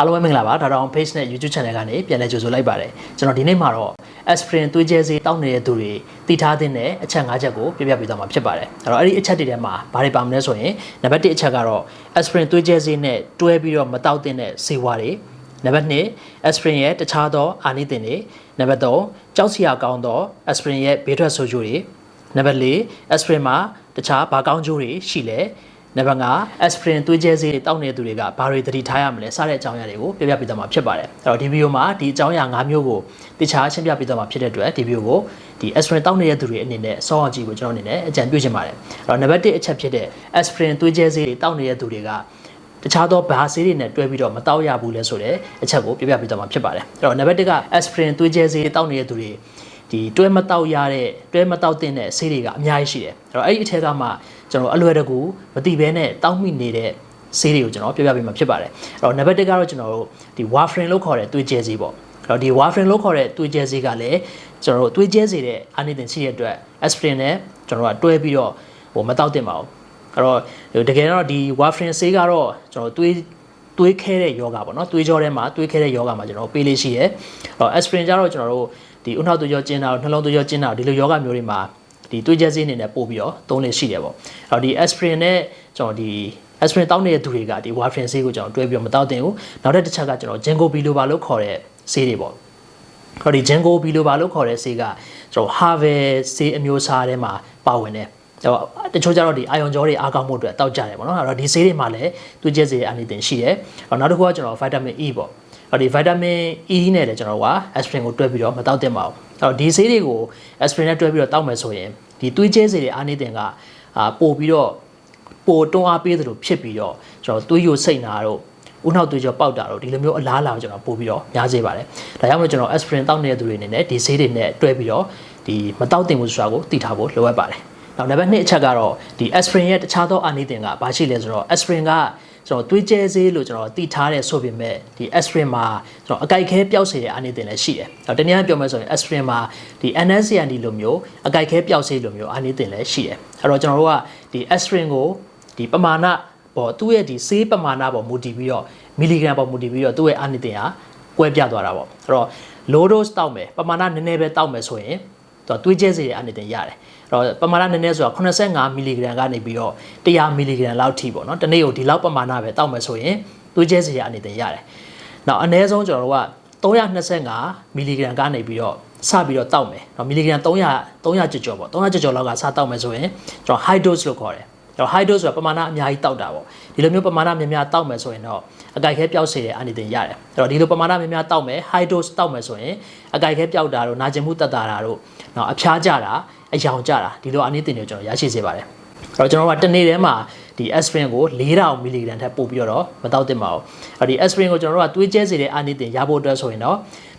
အားလုံးပဲမင်္ဂလာပါဒါတောင် page နဲ့ YouTube channel ကနေပြန်လည်ကြိုဆိုလိုက်ပါတယ်ကျွန်တော်ဒီနေ့မှာတော့ aspirin သွေးကြဲဆေးတောက်နေတဲ့သူတွေတည်ထားတဲ့အချက်၅ချက်ကိုပြပြပေးသွားမှာဖြစ်ပါတယ်အဲ့တော့အဲ့ဒီအချက်တွေထဲမှာဘာတွေပါမလဲဆိုရင်နံပါတ်1အချက်ကတော့ aspirin သွေးကြဲဆေးနဲ့တွဲပြီးတော့မတောက်တဲ့ဆေးဝါးတွေနံပါတ်2 aspirin ရဲ့တခြားသောအာနိသင်တွေနံပါတ်3ကြောက်စရာကောင်းသော aspirin ရဲ့ဘေးထွက်ဆိုးကျိုးတွေနံပါတ်4 aspirin မှာတခြားဘာကောင်းကျိုးတွေရှိလဲ နံပါတ်5 aspirin သွေးကြဲဆေးတွေတောက်နေတဲ့သူတွေကဘာတွေသတိထားရမလဲစတဲ့အကြောင်းအရာတွေကိုပြပြပေးသွားမှာဖြစ်ပါတယ်အဲ့တော့ဒီဗီဒီယိုမှာဒီအကြောင်းအရာ၅မျိုးကိုတခြားရှင်းပြပေးသွားမှာဖြစ်တဲ့အတွက်ဒီဗီဒီယိုကိုဒီ aspirin တောက်နေတဲ့သူတွေအနေနဲ့စောင့်ကြည့်ကိုကျွန်တော်အနေနဲ့အကြံပြုချင်ပါတယ်အဲ့တော့နံပါတ်1အချက်ဖြစ်တဲ့ aspirin သွေးကြဲဆေးတွေတောက်နေတဲ့သူတွေကတခြားသောဘာဆေးတွေနဲ့တွဲပြီးတော့မတောက်ရဘူးလဲဆိုတဲ့အချက်ကိုပြပြပေးသွားမှာဖြစ်ပါတယ်အဲ့တော့နံပါတ်1က aspirin သွေးကြဲဆေးတောက်နေတဲ့သူတွေ ဒီတွဲမတောက်ရတဲ့တွဲမတောက်တဲ့ဆေးတွေကအများကြီးရှိတယ်အဲ့တော့အဲ့ဒီအထက်ကမှကျွန်တော်အလွယ်တကူမတိဘဲနဲ့တောက်မိနေတဲ့ဆေးတွေကိုကျွန်တော်ပြပြပေးမှာဖြစ်ပါတယ်အဲ့တော့နံပါတ်1ကတော့ကျွန်တော်တို့ဒီ warfarin လို့ခေါ်တဲ့သွေးကြဲဆေးပေါ့အဲ့တော့ဒီ warfarin လို့ခေါ်တဲ့သွေးကြဲဆေးကလည်းကျွန်တော်တို့သွေးကြဲစေတဲ့အာနိသင်ရှိတဲ့အတွက် aspirin နဲ့ကျွန်တော်တို့ကတွဲပြီးတော့ဟိုမတောက်တင်ပါဘူးအဲ့တော့တကယ်တော့ဒီ warfarin ဆေးကတော့ကျွန်တော်တို့သွေးသွေးခဲတဲ့ယောဂပေါ့နော်သွေးကြောထဲမှာသွေးခဲတဲ့ယောဂမှာကျွန်တော်ပေးလေးရှိရဲအဲ့တော့ aspirin ကျတော့ကျွန်တော်တို့ ဒီဥနောက်သွေးကြောကျင်းတာနှလုံးသွေးကြောကျင်းတာဒီလိုယောဂမျိုးတွေမှာဒီသွေးကြဲဆေးအနေနဲ့ပို့ပြီးတော့သုံးလေးရှိတယ်ပေါ့အဲ့တော့ဒီ aspirin နဲ့ကျွန်တော်ဒီ aspirin တောင်းနေတဲ့သူတွေကဒီ warfarin ဆေးကိုကျွန်တော်တွဲပြီးတော့မတောက်တင်ဘူးနောက်တစ်တစ်ချက်ကကျွန်တော် ginkgo biloba လို့ခေါ်တဲ့ဆေးတွေပေါ့ဟောဒီ ginkgo biloba လို့ခေါ်တဲ့ဆေးကကျွန်တော် harvey ဆေးအမျိုးအစားထဲမှာပါဝင်တယ်တော့တချို့ကျတော့ဒီအာယွန်ကြောတွေအားကောင်းမှုအတွက်တောက်ကြတယ်ပေါ့နော်အဲ့တော့ဒီဆေးတွေမှာလည်းသူကျက်စေအာနိသင်ရှိတယ်နောက်တစ်ခုကကျွန်တော် vitamin E ပေါ့ အဲ့ဒီ vitamin E နဲ့လည်းကျွန်တော်က aspirin ကိုတွဲပြီးတော့မတောက်သင့်ပါဘူးအဲ့တော့ဒီဆေးတွေကို aspirin နဲ့တွဲပြီးတော့တောက်မယ်ဆိုရင်ဒီသွေးကျဲစေတဲ့အာနိသင်ကအာပို့ပြီးတော့ပိုတွန်းအားပေးသလိုဖြစ်ပြီးတော့ကျွန်တော်သွေးယိုစိတ်နာတော့ဦးနှောက်သွေးကြောပေါက်တာတော့ဒီလိုမျိုးအလားအလာကိုကျွန်တော်ပို့ပြီးတော့များစေပါတယ်ဒါကြောင့်မလို့ကျွန်တော် aspirin တောက်နေတဲ့သူတွေအနေနဲ့ဒီဆေးတွေနဲ့တွဲပြီးတော့ဒီမတောက်သင့်ဘူးဆိုတာကိုသိထားဖို့လိုအပ်ပါတယ်နောက်နံပါတ်2အချက်ကတော့ဒီ aspirin ရဲ့တခြားသောအာနိသင်ကဘာရှိလဲဆိုတော့ aspirin က ကျွန်တော်သွေးကြဲဆေးလို့ကျွန်တော်သိထားတဲ့ဆိုပေမဲ့ဒီ aspirin မှာကျွန်တော်အကြိုက်ခဲပျောက်စေတဲ့အာနိသင်လည်းရှိတယ်။တော့တနည်းအားပြောမယ်ဆိုရင် aspirin မှာဒီ NSAID လိုမျိုးအကြိုက်ခဲပျောက်စေးလိုမျိုးအာနိသင်လည်းရှိတယ်။အဲ့တော့ကျွန်တော်တို့ကဒီ aspirin ကိုဒီပမာဏပေါ်သူ့ရဲ့ဒီဆေးပမာဏပေါ်မူတည်ပြီးတော့မီလီဂရမ်ပေါ်မူတည်ပြီးတော့သူ့ရဲ့အာနိသင်ဟာကွဲပြားသွားတာပေါ့။အဲ့တော့ low dose တောက်မယ်ပမာဏနည်းနည်းပဲတောက်မယ်ဆိုရင်သူကသွေးကြဲစေတဲ့အာနိသင်ရတယ်။အဲ့ တော့ပမာဏနည်းနည်းဆိုတာ85မီလီဂရမ်ကနေပြီးတော့100မီလီဂရမ်လောက်ထိပေါ့နော်။တနေ့ကိုဒီလောက်ပမာဏပဲတောက်မယ်ဆိုရင်သွေးကြဲစေတဲ့အာနိသင်ရတယ်။နောက်အနည်းဆုံးကျွန်တော်တို့က325မီလီဂရမ်ကနေပြီးတော့စပြီးတော့တောက်မယ်။နော်မီလီဂရမ်300 300ကျော်ကျော်ပေါ့300ကျော်ကျော်လောက်ကစတောက်မယ်ဆိုရင်ကျွန်တော် high dose လို့ခေါ်တယ်။ တော့ high dose ဆိုတာပမာဏအများကြီးတောက်တာပေါ့ဒီလိုမျိုးပမာဏများများတောက်မယ်ဆိုရင်တော့အကြိုက်ခဲပျောက်စေတဲ့အာနိသင်ရတယ်အဲ့တော့ဒီလိုပမာဏများများတောက်မယ် high dose တောက်မယ်ဆိုရင်အကြိုက်ခဲပျောက်တာတို့နာကျင်မှုတက်တာတာတို့နော်အဖျားကြတာအယောင်ကြတာဒီလိုအာနိသင်တွေကျွန်တော်ရရှိစေပါတယ်အဲ့တော့ကျွန်တော်ကတနေ့တည်းမှာဒီ aspirin ကို4000မီလီဂရမ်ထက်ပို့ပြီးတော့မတောက်သင့်ပါဘူးအဲ့ဒီ aspirin ကိုကျွန်တော်တို့ကသွေးကျဲစေတဲ့အာနိသင်ရဖို့အတွက်ဆိုရင်တော့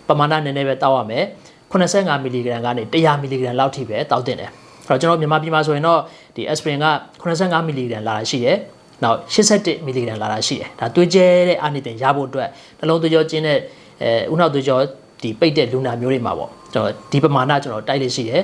ပမာဏနည်းနည်းပဲတောက်ရမယ်85မီလီဂရမ်ကနေ100မီလီဂရမ်လောက်ထိပဲတောက်သင့်တယ် အဲ့တော့ကျွန်တော်မြန်မာပြည်မှာဆိုရင်တော့ဒီ aspirin က85မီလီဂရမ်လာတာရှိတယ်နောက်81မီလီဂရမ်လာတာရှိတယ်ဒါသွေးကျဲတဲ့အာနိသင်ရဖို့အတွက်နှလုံးသွေးကြောကျင်းတဲ့အဲဥနောက်သွေးကြောဒီပိတ်တဲ့လူနာမျိုးတွေမှာပေါ့ကျွန်တော်ဒီပမာဏကျွန်တော်တိုက်လေးရှိတယ်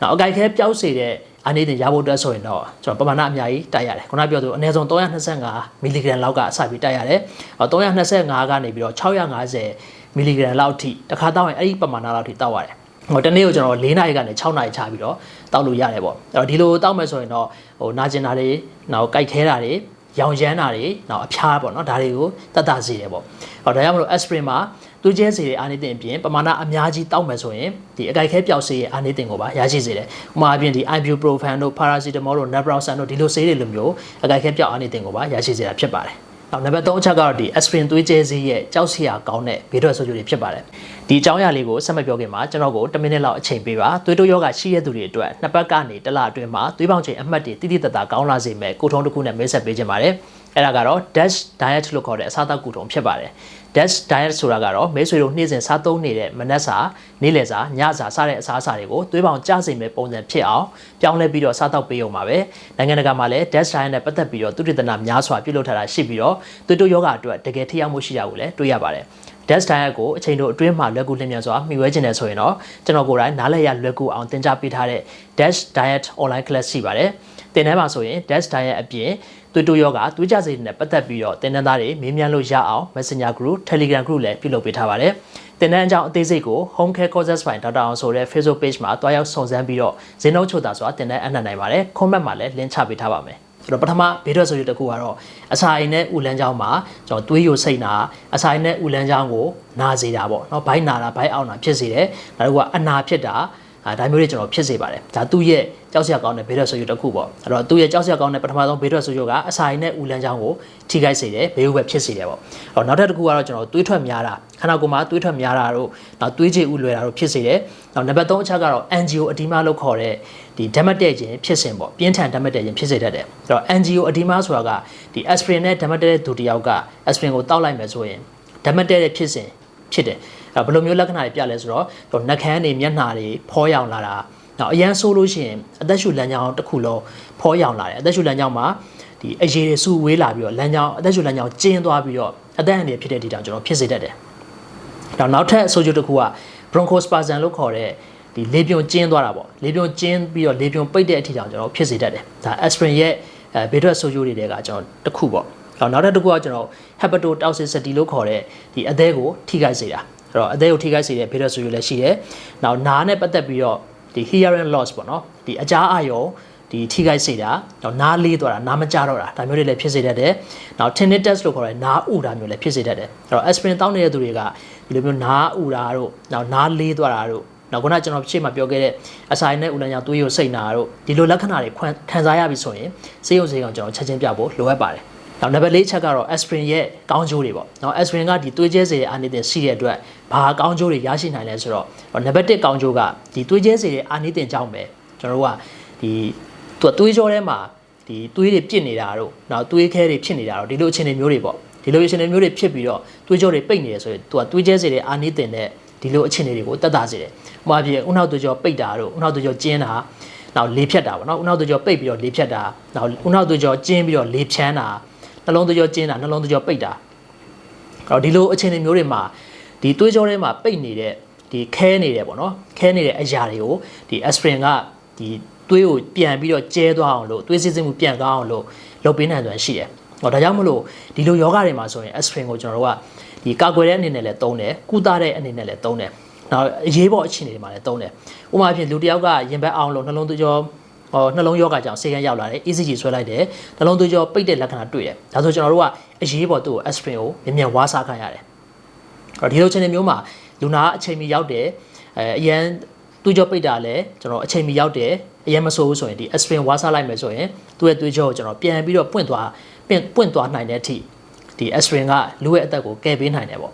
နောက်အကြိုက်ခဲပျောက်စေတဲ့အာနိသင်ရဖို့အတွက်ဆိုရင်တော့ကျွန်တော်ပမာဏအများကြီးတိုက်ရတယ်ခုနပြောသူအနည်းဆုံး325မီလီဂရမ်လောက်ကစပြီးတိုက်ရတယ်325ကနေပြီးတော့650မီလီဂရမ်လောက်ထိတစ်ခါတောက်ရင်အဲ့ဒီပမာဏလောက်ထိတောက်ရတယ် ဟိုတနေ့ကိုကျွန်တော်၄နာရီကနေ6နာရီချပြီးတော့တောက်လို့ရတယ်ပေါ့အဲ့တော့ဒီလိုတောက်မယ်ဆိုရင်တော့ဟိုနာကျင်တာတွေနောက်ကြိုက်ခဲတာတွေရောင်ရမ်းတာတွေနောက်အဖျားပေါ့နော်ဒါတွေကိုတတ်တာစေတယ်ပေါ့ဟောဒါကြောင့်မလို့ aspirin မှာသွေးကျဲစေတဲ့အာနိသင်အပြင်ပမာဏအများကြီးတောက်မယ်ဆိုရင်ဒီအကြိုက်ခဲပျောက်စေရဲ့အာနိသင်ကိုပါရရှိစေတယ်ဥပမာအပြင်ဒီ ibuprofen တို့ paracetamol တို့ naproxen တို့ဒီလိုဆေးတွေလိုမျိုးအကြိုက်ခဲပျောက်အာနိသင်ကိုပါရရှိစေတာဖြစ်ပါတယ် နောက်နံပါတ်3အချက်ကတော့ဒီ aspirin သွေးကြဲဆေးရဲ့ကြောက်စရာကောင်းတဲ့ဘေးထွက်ဆိုးကျိုးတွေဖြစ်ပါတယ်ဒီအကြောင်းအရာလေးကိုဆက်မပြောခင်မှာကျွန်တော်ကို10မိနစ်လောက်အချိန်ပေးပါသွေးတိုးယောဂရှိရတဲ့သူတွေအတွက်နှစ်ပတ်ကနေတစ်လအတွင်းမှာသွေးပေါင်ချိန်အမှတ်တွေတိတိတတ်တာကောင်းလာစေမယ်ကိုထုံးတစ်ခုနဲ့မိတ်ဆက်ပေးခြင်းပါတယ် အဲ့ဒါကတော့ dash diet လို့ခေါ်တဲ့အစားအသောက်ကူထုံဖြစ်ပါတယ် dash diet ဆိုတာကတော့မဲဆွေတို့နေ့စဉ်စားသုံးနေတဲ့မနက်စာနေ့လယ်စာညစာစတဲ့အစားအစာတွေကိုသွေးပေါင်ကျစေမဲ့ပုံစံဖြစ်အောင်ပြောင်းလဲပြီးတော့စားသောက်ပေးအောင်ပါပဲနိုင်ငံတကာမှာလည်း dash diet နဲ့ပတ်သက်ပြီးတော့သူတည်တနာများစွာပြုလုပ်ထားတာရှိပြီးတော့သွေးတိုးယောဂအတွက်တကယ်ထိရောက်မှုရှိတာကိုလည်းတွေ့ရပါတယ် dash diet ကိုအချိန်တို့အတွင်းမှာလွယ်ကူလျင်မြန်စွာမှီဝဲခြင်းတယ်ဆိုရင်တော့ကျွန်တော်ကိုယ်တိုင်နားလည်ရလွယ်ကူအောင်သင်ကြားပေးထားတဲ့ dash diet online class ရှိပါတယ်။သင်ထဲမှာဆိုရင် dash diet အပြင်သွေးတိုးယောဂသွေးကြစေနဲ့ပတ်သက်ပြီးတော့တင်နန်းသားတွေမေးမြန်းလို့ရအောင် Messenger group Telegram group လည်းပြုလုပ်ပေးထားပါတယ်တင်နန်းအကြောင်းအသေးစိတ်ကို Home Care Courses by Dr. အောင်ဆိုတဲ့ Facebook page မှာတွားရောက်စုံစမ်းပြီးတော့ဇင်းနှုတ်ချိုတာဆိုတာတင်နန်းအနှံ့နိုင်ပါတယ် comment မှာလည်း link ချပေးထားပါမယ် ဆိုတော့ပထမဘေးထွက်ဆိုရတခုကတော့အစာအိမ်နဲ့ဥလန်းချောင်းမှာကျွန်တော်သွေးယိုစိတ်နာအစာအိမ်နဲ့ဥလန်းချောင်းကိုနာစေတာပေါ့နော်ဘိုက်နာတာဘိုက်အောင်တာဖြစ်စေတယ်နောက်တစ်ခုကအနာဖြစ်တာ ဒါမျိုးတွေကျွန်တော်ဖြစ်စေပါတယ်ဒါသူ့ရဲ့ကြောက်စရာကောင်းတဲ့ဘေးထွက်ဆိုရတစ်ခုပေါ့အဲ့တော့သူ့ရဲ့ကြောက်စရာကောင်းတဲ့ပထမဆုံးဘေးထွက်ဆိုရကအစာအိမ်နဲ့ဥလန်းချောင်းကိုထိခိုက်စေတယ်ဘေးဥပဲဖြစ်စေတယ်ပေါ့အဲ့တော့နောက်ထပ်တစ်ခုကတော့ကျွန်တော်သွေးထွက်များတာခန္ဓာကိုယ်မှာသွေးထွက်များတာတို့နောက်သွေးကြည်ဥလွယ်တာတို့ဖြစ်စေတယ်နောက်နံပါတ်3အချက်ကတော့ angio edema လို့ခေါ်တဲ့ဒီဓာတ်မတည့်ခြင်းဖြစ်စဉ်ပေါ့ပြင်းထန်ဓာတ်မတည့်ခြင်းဖြစ်စေတတ်တယ်အဲ့တော့ angio edema ဆိုတာကဒီ aspirin နဲ့ဓာတ်မတည့်တဲ့သူတစ်ယောက်က aspirin ကိုတောက်လိုက်မယ်ဆိုရင်ဓာတ်မတည့်တဲ့ဖြစ်စဉ်ဖြစ်တယ် အဲ့တော့ဘယ်လိုမျိုးလက္ခဏာတွေပြလဲဆိုတော့ဟိုနှကန်းတွေမျက်နှာတွေဖောရောင်လာတာနောက်အရန်ဆိုးလို့ရှိရင်အသက်ရှူလမ်းကြောင်းတစ်ခုလုံးဖောရောင်လာတယ်အသက်ရှူလမ်းကြောင်းမှာဒီအရေးတွေစုဝေးလာပြီးတော့လမ်းကြောင်းအသက်ရှူလမ်းကြောင်းကျင်းသွားပြီးတော့အသက်အန္တရာယ်ဖြစ်တဲ့ဒီတောင်ကျွန်တော်ဖြစ်စေတတ်တယ်နောက်နောက်ထပ်အဆိုးကျိုးတစ်ခုက bronchospasm လို့ခေါ်တဲ့ဒီလေပြွန်ကျင်းသွားတာပေါ့လေပြွန်ကျင်းပြီးတော့လေပြွန်ပိတ်တဲ့အထိတောင်ကျွန်တော်ဖြစ်စေတတ်တယ်ဒါ aspirin ရဲ့အဲဘေးထွက်ဆိုးကျိုးတွေတွေကကျွန်တော်တစ်ခုပေါ့နောက်နောက်တစ်ခုကကျွန်တော် hepatotoxicity လို့ခေါ်တဲ့ဒီအသေးကိုထိခိုက်စေတာ အဲ့တော့အသေးကိုထိခိုက်စေတဲ့ဘေးထွက်ဆိုးကျိုးလည်းရှိတယ်နောက်နားနဲ့ပတ်သက်ပြီးတော့ဒီ hearing loss ပေါ့နော်ဒီအကြားအာရုံဒီထိခိုက်စေတာနောက်နားလေးသွားတာနားမကြတော့တာဒါမျိုးတွေလည်းဖြစ်စေတတ်တယ်နောက် tinnitus လို့ခေါ်တဲ့နားဥတာမျိုးလည်းဖြစ်စေတတ်တယ်အဲ့တော့ aspirin တောင်းနေတဲ့သူတွေကဒီလိုမျိုးနားဥတာတို့နောက်နားလေးသွားတာတို့နောက်ခုနကျွန်တော်ရှေ့မှာပြောခဲ့တဲ့အစာရည်နဲ့ဥလန်ကြောင့်သွေးရုပ်စိတ်နာတို့ဒီလိုလက္ခဏာတွေခံစားရပြီဆိုရင်စေယုံစေကောင်ကျွန်တော်ချက်ချင်းပြဖို့လိုအပ်ပါတယ်နောက်နံပါတ်၄ချက်ကတော့ aspirin ရဲ့ကောင်းကျိုးတွေပေါ့နော် aspirin ကဒီသွေးကျဲစေတဲ့အာနိသင်ရှိတဲ့အတွက် ဘာကောင်းကျိုးတွေရရှိနိုင်လဲဆိုတော့နံပါတ်၁ကောင်းကျိုးကဒီသွေးကျဲစေတဲ့အာနိသင်ကြောင့်ပဲကျွန်တော်တို့ကဒီသူကသွေးကြောထဲမှာဒီသွေးတွေပြစ်နေတာတို့နောက်သွေးခဲတွေဖြစ်နေတာတို့ဒီလိုအခြေအနေမျိုးတွေပေါ့ဒီလိုအခြေအနေမျိုးတွေဖြစ်ပြီးတော့သွေးကြောတွေပိတ်နေတယ်ဆိုရင်သူကသွေးကျဲစေတဲ့အာနိသင်နဲ့ဒီလိုအခြေအနေတွေကိုတက်တာစေတယ်။ဥပမာပြဥနောက်သွေးကြောပိတ်တာတို့ဥနောက်သွေးကြောကျင်းတာနောက်လေဖြတ်တာပေါ့နော်ဥနောက်သွေးကြောပိတ်ပြီးတော့လေဖြတ်တာနောက်ဥနောက်သွေးကြောကျင်းပြီးတော့လေဖြန်းတာနှလုံးသွေးကြောကျင်းတာနှလုံးသွေးကြောပိတ်တာအဲ့တော့ဒီလိုအခြေအနေမျိုးတွေမှာ ဒီသွေးကြောထဲမှာပိတ်နေတဲ့ဒီခဲနေတယ်ပေါ့နော်ခဲနေတဲ့အရာတွေကိုဒီ aspirin ကဒီသွေးကိုပြန်ပြီးတော့ကျဲသွားအောင်လို့သွေးစစ်စစ်မှုပြန်ကောင်းအောင်လို့လုပ်ပေးနိုင်စွမ်းရှိတယ်။ဟောဒါကြောင့်မလို့ဒီလိုယောဂတွေမှာဆိုရင် aspirin ကိုကျွန်တော်တို့ကဒီကာကွယ်တဲ့အနေနဲ့လည်းသုံးတယ်ကုသတဲ့အနေနဲ့လည်းသုံးတယ်။နောက်အရေးပေါ်အခြေအနေတွေမှာလည်းသုံးတယ်။ဥပမာအဖြစ်လူတစ်ယောက်ကရင်ဘတ်အောင်လို့နှလုံးသွေးကြောဟောနှလုံးယောဂကြောင့်ဆေးကန်းရောက်လာတယ် ECG ဆွဲလိုက်တယ်နှလုံးသွေးကြောပိတ်တဲ့လက္ခဏာတွေ့တယ်ဒါဆိုကျွန်တော်တို့ကအရေးပေါ်သူ့ကို aspirin ကိုမြန်မြန်ဝါးစားခိုင်းရတယ်အဲ့တော့ ဒီလိုအခြေအနေမျိုးမှာလူနာအချိန်မီရောက်တယ်အဲအရန်သွေးကြောပိတ်တာလည်းကျွန်တော်အချိန်မီရောက်တယ်အရင်မဆိုးဘူးဆိုရင်ဒီ aspirin ဝါးစားလိုက်မယ်ဆိုရင်သူ့ရဲ့သွေးကြောကိုကျွန်တော်ပြန်ပြီးတော့ပွင့်သွားပွင့်ပွင့်သွားနိုင်တဲ့အထိဒီ aspirin ကလူရဲ့အသက်ကိုကယ်ပေးနိုင်တယ်ပေါ့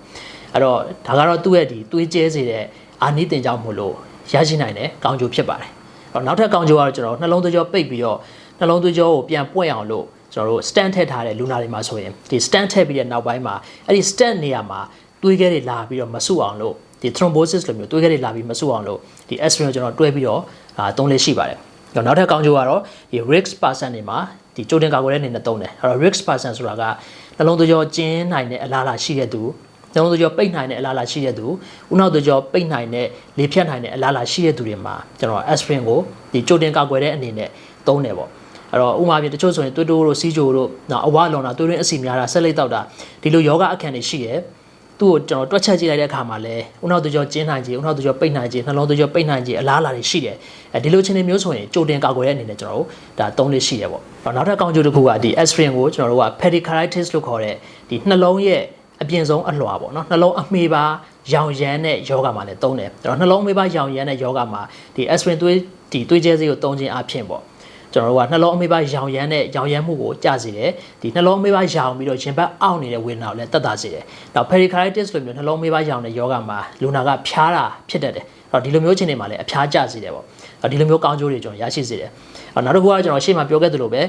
အဲ့တော့ဒါကတော့သူ့ရဲ့ဒီသွေးကျဲစေတဲ့အာနိသင်ကြောင့်မို့လို့ရရှိနိုင်တဲ့ကောင်းကျိုးဖြစ်ပါတယ်တော့နောက်ထပ်ကောင်းကျိုးကတော့ကျွန်တော်နှလုံးသွေးကြောပိတ်ပြီးတော့နှလုံးသွေးကြောကိုပြန်ပွင့်အောင်လို့ကျွန်တော်တို့ stand ထည့်ထားတဲ့လူနာတွေမှာဆိုရင်ဒီ stand ထည့်ပြီးတဲ့နောက်ပိုင်းမှာအဲ့ဒီ stand နေရာမှာ သွေးခဲတွေလာပြီးတော့မဆုအောင်လို့ဒီ thrombosis လိုမျိုးသွေးခဲတွေလာပြီးမဆုအောင်လို့ဒီ aspirin ကိုကျွန်တော်တွဲပြီးတော့အာသုံးလေးရှိပါတယ်။နောက်ထပ်ကောင်းကျိုးကတော့ဒီ risk person တွေမှာဒီကြိုတင်ကာကွယ်တဲ့အနေနဲ့သုံးတယ်။အဲ့တော့ risk person ဆိုတာကနှလုံးသွေးကြောကျင်းနိုင်တဲ့အလားအလာရှိတဲ့သူနှလုံးသွေးကြောပိတ်နိုင်တဲ့အလားအလာရှိတဲ့သူဥနောက်သွေးကြောပိတ်နိုင်တဲ့လေဖြတ်နိုင်တဲ့အလားအလာရှိတဲ့သူတွေမှာကျွန်တော် aspirin ကိုဒီကြိုတင်ကာကွယ်တဲ့အနေနဲ့သုံးတယ်ပေါ့အဲ့တော့ဥမာပြတချို့ဆိုရင်သွေးတိုးတို့စီးကြိုတို့နော်အဝလွန်တာသွေးရင်းအဆီများတာဆက်လက်တောက်တာဒီလိုယောဂအခန့်တွေရှိတယ် သူ့ကိုကျွန်တော်တွက်ချက်ကြည့်လိုက်တဲ့အခါမှာလဲဥနောက်သွေးကြောကျင်းနိုင်ခြင်းဥနောက်သွေးကြောပိတ်နိုင်ခြင်းနှလုံးသွေးကြောပိတ်နိုင်ခြင်းအလားအလာတွေရှိတယ်အဲဒီလိုချင်းတွေမျိုးဆိုရင်ကြိုတင်ကာကွယ်တဲ့အနေနဲ့ကျွန်တော်တို့ဒါသုံးလေးရှိတယ်ပေါ့နောက်ထပ်ကောင်းကျိုးတစ်ခုကဒီ aspirin ကိုကျွန်တော်တို့က pericarditis လို့ခေါ်တဲ့ဒီနှလုံးရဲ့အပြင်ဆုံးအလွှာပေါ့နော်နှလုံးအမေပါရောင်ရမ်းတဲ့ယောဂမှာလည်းသုံးတယ်အဲ့တော့နှလုံးအမေပါရောင်ရမ်းတဲ့ယောဂမှာဒီ aspirin သွေးဒီသွေးကျဲဆေးကိုသုံးခြင်းအပြင်ပေါ့ ကျွန်တော်တို့ကနှလုံးအမေပါရောင်ရမ်းတဲ့ရောင်ရမ်းမှုကိုကြစေတယ်ဒီနှလုံးအမေပါရောင်ပြီးတော့ရင်ဘတ်အောင့်နေတဲ့ဝေဒနာကိုလည်းတက်တာစေတယ်နောက် pericarditis လိုမျိုးနှလုံးအမေပါရောင်တဲ့ယောဂမှာလူနာကဖျားတာဖြစ်တတ်တယ်အဲ့တော့ဒီလိုမျိုးချင်းတွေမှာလည်းအဖျားကျစေတယ်ပေါ့အဲ့ဒီလိုမျိုးကောင်းကျိုးတွေကျွန်တော်ရရှိစေတယ်အဲ့နောက်တစ်ခုကကျွန်တော်ရှေ့မှာပြောခဲ့သလိုပဲ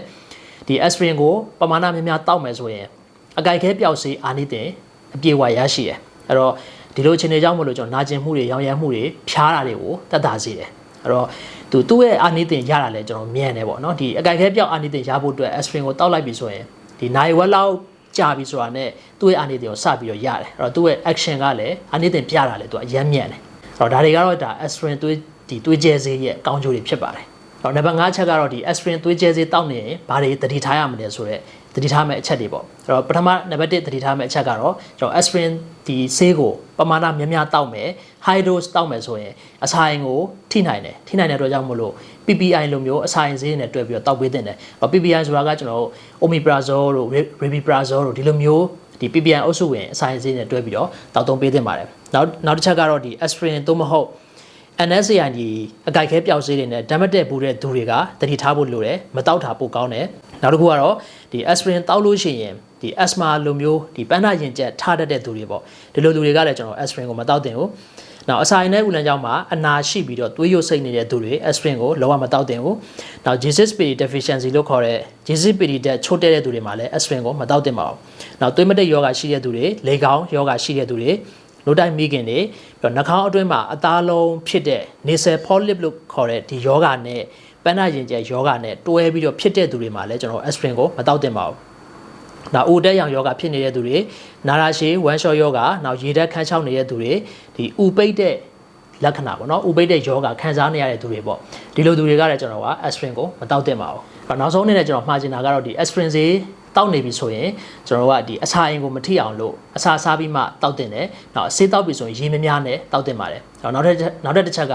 ဒီ aspirin ကိုပမာဏများများတောက်မယ်ဆိုရင်အကြိုက်ခဲပျောက်စေးအာနိသင်အပြေဝရရှိတယ်အဲ့တော့ဒီလိုအခြေအနေကြောင့်မလို့ကျွန်တော်နာကျင်မှုတွေရောင်ရမ်းမှုတွေဖျားတာတွေကိုတတ်တာစေတယ်အဲ့တော့ သူသူ့ရဲ့အာနိသင်ရတာလဲကျွန်တော်မြန်တယ်ပေါ့နော်ဒီအကြိုက်ခဲပြောက်အာနိသင်ရဖို့အတွက် aspirin ကိုတောက်လိုက်ပြီဆိုရင်ဒီနိုင်ဝက်လောက်ကြာပြီဆိုတာနဲ့သူ့ရဲ့အာနိသင်ကိုစပြီးတော့ရတယ်အဲ့တော့သူ့ရဲ့ action ကလည်းအာနိသင်ပြတာလဲသူကအရမ်းမြန်တယ်အဲ့တော့ဒါတွေကတော့ဒါ aspirin သွေးဒီသွေးကျဲဆေးရဲ့အကောင်းကျိုးတွေဖြစ်ပါတယ်တော့နံပါတ်5ချက်ကတော့ဒီ aspirin သွေးကျဲဆေးတောက်နေရင်ဘာတွေတတိထားရမလဲဆိုတော့ သတိထားမယ့်အချက်တွေပေါ့အဲ့တော့ပထမနံပါတ်1သတိထားမယ့်အချက်ကတော့ကျွန်တော် aspirin ဒီဆေးကိုပမာဏများများတောက်မယ် high dose တောက်မယ်ဆိုရင်အစာရင်ကိုထိနိုင်တယ်ထိနိုင်တဲ့အတွက်ကြောင့်မို့လို့ PPI လိုမျိုးအစာရင်ဆေးနဲ့တွဲပြီးတော့တောက်ပေးတင်တယ်။ PPI ဆိုတာကကျွန်တော်တို့ omeprazole တို့ rabeprazole တို့ဒီလိုမျိုးဒီ PPI အုပ်စုဝင်အစာရင်ဆေးနဲ့တွဲပြီးတော့တောက်သုံးပေးတင်ပါတယ်။နောက်နောက်တစ်ချက်ကတော့ဒီ aspirin သို့မဟုတ် NSAID ဒီအကြိုက်ခဲပျောက်ဆေးတွေနဲ့ဓာတ်မတက်ဘူးတဲ့သူတွေကတတိထားဖို့လိုတယ်မတောက်တာပိုကောင်းတယ် နောက်တစ်ခုကတော့ဒီ aspirin တောက်လို့ရှိရင်ဒီ asthma လိုမျိုးဒီပန်းနာရင်ကျက်ထားတတ်တဲ့သူတွေပေါ့ဒီလိုလူတွေကလည်းကျွန်တော် aspirin ကိုမတောက်တင်ဘူးနောက်အစာရင်နဲ့ဥလန်ကြောင့်မှာအနာရှိပြီးတော့သွေးရုပ်စိတ်နေတဲ့သူတွေ aspirin ကိုလောကမတောက်တင်ဘူးနောက် G6PD deficiency လို့ခေါ်တဲ့ G6PD တက်ချို့တဲ့တဲ့သူတွေမှာလည်း aspirin ကိုမတောက်တင်ပါဘူးနောက်သွေးမတက်ယောဂရှိတဲ့သူတွေလေကောင်းယောဂရှိတဲ့သူတွေလိုတိုင်းမိခင်တွေပြီးတော့နှာခေါင်းအတွင်းမှာအသားလုံးဖြစ်တဲ့ nasal polyp လို့ခေါ်တဲ့ဒီယောဂနဲ့ ပန်းနာရင်ကျက်ယောဂနဲ့တွဲပြီးတော့ဖြစ်တဲ့သူတွေမှာလည်းကျွန်တော် aspirin ကိုမတောက်တင်ပါဘူး။နောက်အိုတက်ရောင်ယောဂဖြစ်နေတဲ့သူတွေနာရာရှည်ဝမ်ရှော့ယောဂနောက်ရေဓာတ်ခန်းချောက်နေတဲ့သူတွေဒီဥပိတ်တဲ့လက္ခဏာပေါ့နော်ဥပိတ်တဲ့ယောဂခံစားနေရတဲ့သူတွေပေါ့ဒီလိုသူတွေကလည်းကျွန်တော်က aspirin ကိုမတောက်တင်ပါဘူး။အဲ့တော့နောက်ဆုံးအနေနဲ့ကျွန်တော်မှားချင်တာကတော့ဒီ aspirin ဈေးတောက်နေပြီဆိုရင်ကျွန်တော်တို့ကဒီအစာရင်ကိုမထိအောင်လို့အစာစားပြီးမှတောက်တင်တယ်။နောက်ဆေးတောက်ပြီဆိုရင်ရေမများနဲ့တောက်တင်ပါတယ်။ နောက်တစ်နောက်တစ်တစ်ချက်က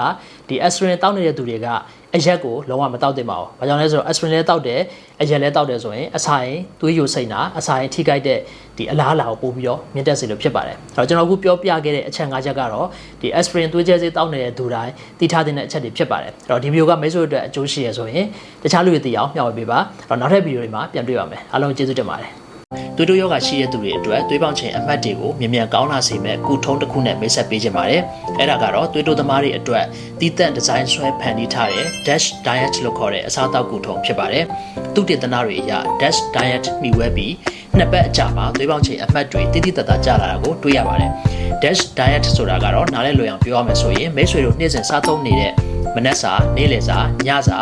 ဒီ aspirin တောက်နေတဲ့သူတွေကအရက်ကိုလုံးဝမတောက်တင်ပါဘူး။ဘာကြောင့်လဲဆိုတော့ aspirin လည်းတောက်တယ်အရက်လည်းတောက်တယ်ဆိုရင်အစာရင်သွေးယိုစိမ့်တာအစာရင်ထိခိုက်တဲ့ဒီအလားအလာကိုပို့ပြီးတော့မြင့်တက်စေလို့ဖြစ်ပါတယ်။အဲ့တော့ကျွန်တော်အခုပြောပြခဲ့တဲ့အချက်၅ချက်ကတော့ဒီ aspirin သွေးကြဲဆေးတောက်နေတဲ့သူတိုင်းသိထားတဲ့အချက်တွေဖြစ်ပါတယ်။အဲ့တော့ဒီဗီဒီယိုကမိတ်ဆွေတို့အတွက်အကျိုးရှိရဆိုရင်တခြားလူတွေသိအောင်မျှဝေပေးပါ။အဲ့တော့နောက်ထပ်ဗီဒီယိုတွေမှာပြန်တွေ့ပါမယ်။အားလုံးကျေးဇူးတင်ပါတယ်။ သွေးတိုးယောဂရှိတဲ့သူတွေအတွက်သွေးပေါင်ချိန်အမှတ်တွေကိုမြ мян ကောင်းလာစေမဲ့ကုထုံးတစ်ခုနဲ့မိတ်ဆက်ပေးခြင်းပါတယ်။အဲ့ဒါကတော့သွေးတိုးသမားတွေအတွက်တည်တံ့ဒီဇိုင်းဆွဲဖန်တီးထားတဲ့ Dash Diet လို့ခေါ်တဲ့အစားအသောက်ကုထုံးဖြစ်ပါတယ်။သူတည်တနာတွေအရ Dash Diet မိဝဲပြီးနှစ်ပတ်အကြာမှာသွေးပေါင်ချိန်အမှတ်တွေတိတိတတ်တာကျလာတာကိုတွေ့ရပါတယ်။ Dash Diet ဆိုတာကတော့နားလည်လွယ်အောင်ပြောရမယ်ဆိုရင်မိတ်ဆွေတို့နေ့စဉ်စားသုံးနေတဲ့မနက်စာနေ့လယ်စာညစာ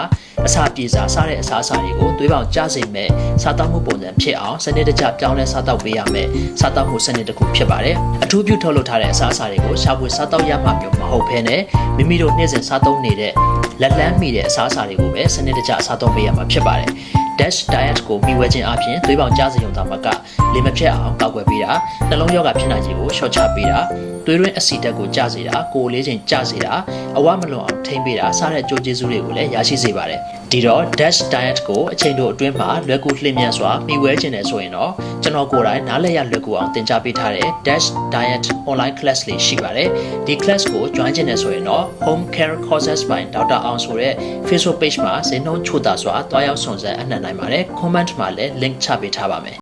အစာပြေစာစားတဲ့အစာအစာတွေကိုသွေးပေါင်ကျစေမဲ့စားတောက်မှုပုံစံဖြစ်အောင်စနစ်တကျပြောင်းလဲစားတောက်ပေးရမယ်စားတောက်မှုစနစ်တစ်ခုဖြစ်ပါတယ်အထူးပြုထုတ်လုပ်ထားတဲ့အစာအစာတွေကိုရှာဖွေစားတောက်ရမှမျိုးမဟုတ်ဘဲနဲ့မိမိတို့နေ့စဉ်စားသုံးနေတဲ့လက်လန်းမိတဲ့အစာအစာတွေကိုပဲစနစ်တကျစားသုံးပေးရမှာဖြစ်ပါတယ် dash diet ကိုမိဝဲခြင်းအပြင်သွေးပေါင်ကြားစေုံသာမက လေမဖြတ်အောင်ကောက်ွယ်ပေးတာနှလုံးရောဂါဖြစ်နိုင်ခြင်းကိုရှော့ချပေးတာသွေးရင်းအဆီဓာတ်ကိုကျစေတာကိုယ်လေးချိန်ကျစေတာအဝမလွန်အောင်ထိမ့်ပေးတာစတဲ့ကြိုးကျေးဇူးတွေကိုလည်းရရှိစေပါတယ်ဒီတော့ dash diet ကိုအချိန်တို့အတွင်းမှာလွယ်ကူလျင်မြန်စွာမိဝဲခြင်းနဲ့ဆိုရင်တော့ကျွန်တော်ကိုယ်တိုင်နားလည်ရလွယ်ကူအောင်သင်ကြားပေးထားတဲ့ dash diet online class လေးရှိပါတယ်ဒီ class ကို join ခြင်းနဲ့ဆိုရင်တော့ home care courses by ဒေါက်တာအောင်ဆိုတဲ့ Facebook page မှာဇင်းနှုန်းချို့တာစွာတွားရောက်ဆောင်စမ်းအနှံ့နိုင်ပါတယ် comment မှာလည်း link ချပေးထားပါမယ်